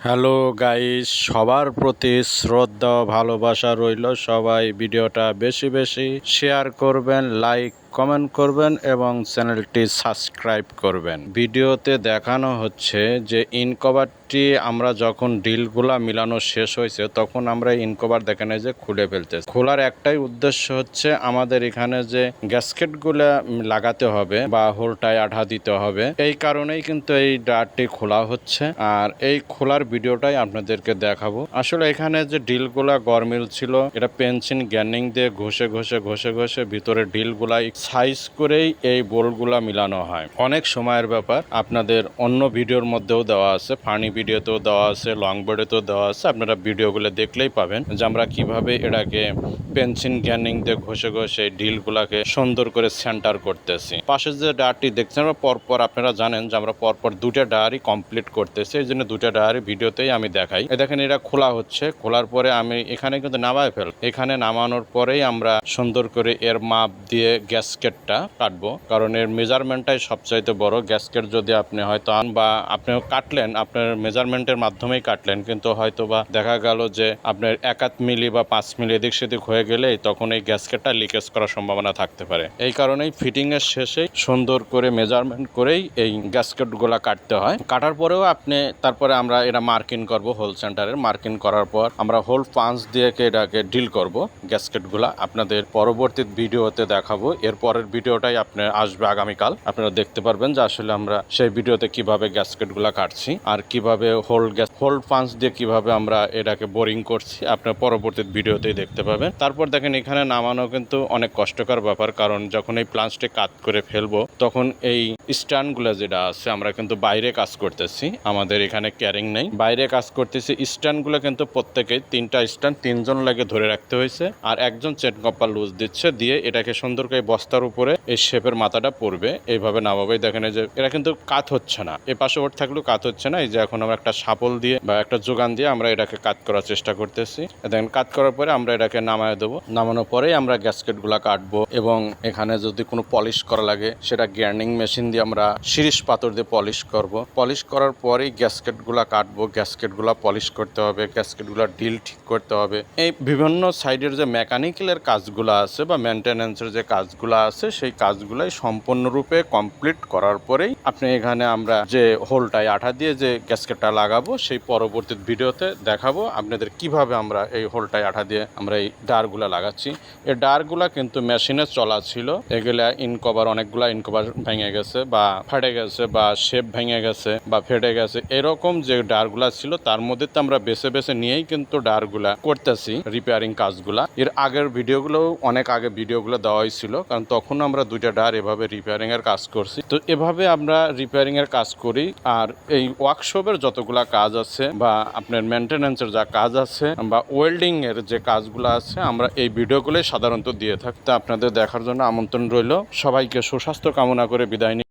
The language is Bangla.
হ্যালো গাইস সবার প্রতি শ্রদ্ধা ভালোবাসা রইল। সবাই ভিডিওটা বেশি বেশি শেয়ার করবেন লাইক কমেন্ট করবেন এবং চ্যানেলটি সাবস্ক্রাইব করবেন। ভিডিওতে দেখানো হচ্ছে যে ইনকভারটি আমরা যখন ডিলগুলা মিলানো শেষ হয়েছে, তখন আমরা ইনকভার দেখেন যে খুলে ফেলতে খোলার একটাই উদ্দেশ্য হচ্ছে আমাদের এখানে যে গ্যাসকেটগুলো লাগাতে হবে বা হোলটায় আঠা দিতে হবে। এই কারণেই কিন্তু এই ডারটি খোলা হচ্ছে। আর এই খোলার ভিডিওটাই আপনাদেরকে দেখাবো। আসলে এখানে যে ডিলগুলা গরমিল ছিল, এটা পেন্সিল গ্যানিং দিয়ে ঘষে ঘষে ঘষে ঘষে ভিতরে ডিলগুলা সাইজ করেই এই বোল্টগুলা মিলানো হয়। অনেক সময়ের ব্যাপার। আপনাদের অন্য ভিডিওর মধ্যেও দেওয়া আছে। ফানি ভিডিওতেও দেওয়া আছে লং বোর্ডেতেও দেওয়া আছে। আপনারা ভিডিওগুলো দেখলেই পাবেন যে আমরা কীভাবে এটাকে পেন্সিল গ্যানিং দিয়ে ঘষে ঘষে ডিলগুলাকে সুন্দর করে সেন্টার করতেছি। পাশে যে ডায়ারটি দেখছেন পরপর আপনারা জানেন যে আমরা পরপর দুটা ডায়ারি কমপ্লিট করতেছি। এই জন্য দুটা ডায়ারি ভিডিওতেই আমি দেখাই। দেখেন, এটা খোলা হচ্ছে। খোলার পরে আমি এখানে কিন্তু নামায় ফেল এখানে নামানোর পরেই আমরা সুন্দর করে এর মাপ দিয়ে গ্যাসকেটটা কাটবো। কারণ এর মেজারমেন্টটাই সবচাইতে বড়। গ্যাসকেট যদি আপনি হয়তো আন বা আপনি কাটলেন, আপনার মেজারমেন্টের মাধ্যমেই কাটলেন, কিন্তু হয়তো বা দেখা গেল যে আপনার এক আধ মিলি বা পাঁচ মিলি এদিক সেদিক হয়ে গেলেই তখন এই গ্যাসকেটটা লিকেজ করার সম্ভাবনা থাকতে পারে। এই কারণেই ফিটিং এর শেষে সুন্দর করে মেজারমেন্ট করেই এই গ্যাসকেটগুলো কাটতে হয়। কাটার পরেও আপনি, তারপরে আমরা এটা মার্কিং করব হোল সেন্টারের মার্কিং করার পর আমরা হোল পাঁচ দিয়ে এটাকে ডিল করব। গ্যাসকেটগুলো আপনাদের পরবর্তী ভিডিওতে দেখাবো। এর পরের ভিডিওটাই আপনার আসবে আগামীকাল। আপনারা দেখতে পারবেন যে আসলে আমরা সেই ভিডিওতে কীভাবে গ্যাসকেটগুলো কাটছি আর কীভাবে হোল্ড গ্যাস হোল্ড ফান্স দিয়ে কীভাবে আমরা এটাকে বোরিং করছি, আপনার পরবর্তী ভিডিওতেই দেখতে পাবেন। তারপর দেখেন এখানে নামানো কিন্তু অনেক কষ্টকর ব্যাপার, কারণ যখন এই প্লান্সটি কাত করে ফেলব, তখন এই স্ট্যান্ডগুলো যেটা আছে, আমরা কিন্তু বাইরে কাজ করতেছি, আমাদের এখানে ক্যারিং নেই। বাইরে কাজ করতেছি স্ট্যান্ডগুলো কিন্তু প্রত্যেকে তিনটা স্ট্যান্ড তিনজন লাগে ধরে রাখতে হয়েছে, আর একজন চেন কপ্পা লুজ দিচ্ছে, দিয়ে এটাকে সুন্দর করে বস্তার উপরে এই শেপের মাথাটা পড়বে এইভাবে নামাবে। দেখেন যে এটা কিন্তু কাত হচ্ছে না, এ পাশে ওর থাকলেও কাত হচ্ছে না, এই যে এখন আমরা একটা সাপল দিয়ে বা একটা যোগান দিয়ে আমরা এটাকে কাত করার চেষ্টা করতেছি। দেখেন, কাত করার পরে আমরা এটাকে নামায় দেবো। নামানোর পরেই আমরা গ্যাসকেটগুলো কাটবো, এবং এখানে যদি কোনো পলিশ করা লাগে, সেটা গ্যার্নিং মেশিন দিয়ে আমরা শিরিষ পাথর দিয়ে পলিশ করব। পলিশ করার পরেই গ্যাসকেটগুলো কাটবো, গ্যাসকেটগুলো পলিশ করতে হবে, গ্যাসকেটগুলো ডিল ঠিক করতে হবে। এই বিভিন্ন সাইডের যে মেকানিক্যালের কাজগুলো আছে বা মেনটেন্যান্সের যে কাজগুলো আছে, সেই কাজগুলাই সম্পূর্ণরূপে কমপ্লিট করার পরেই আপনি এখানে আমরা যে হোলটায় আঠা দিয়ে যে গ্যাসকেটটা লাগাবো, সেই পরবর্তী ভিডিওতে দেখাবো আপনাদের কীভাবে আমরা এই হোলটায় আঠা দিয়ে আমরা এই ডারগুলো লাগাচ্ছি। এই ডারগুলা কিন্তু মেশিনে চলা ছিল। এগুলা ইনকভার, অনেকগুলা ইনকভার ভেঙে গেছে। বা ফাটে গেছে বা শেপ ভেঙে গেছে বা ফেটে গেছে, এরকম যে ডারগুলা ছিল তার মধ্যে তো আমরা বেছে বেছে নিয়েই কিন্তু ডারগুলা করতেছি রিপেয়ারিং কাজগুলা। এর আগের ভিডিওগুলো অনেক আগে ভিডিওগুলো দেওয়া হয়েছিল কারণ তখন আমরা দুইটা ডার এভাবে রিপেয়ারিং এর কাজ করছি। তো এভাবে আমরা রিপেয়ারিং এর কাজ করি, আর এই ওয়ার্কশপের যতগুলা কাজ আছে বা আপনার মেনটেন্যান্সের যা কাজ আছে বা ওয়েল্ডিং এর যে কাজগুলো আছে, আমরা এই ভিডিওগুলোই সাধারণত দিয়ে থাকি। তা আপনাদের দেখার জন্য আমন্ত্রণ রইল। সবাইকে সুস্বাস্থ্য কামনা করে বিদায়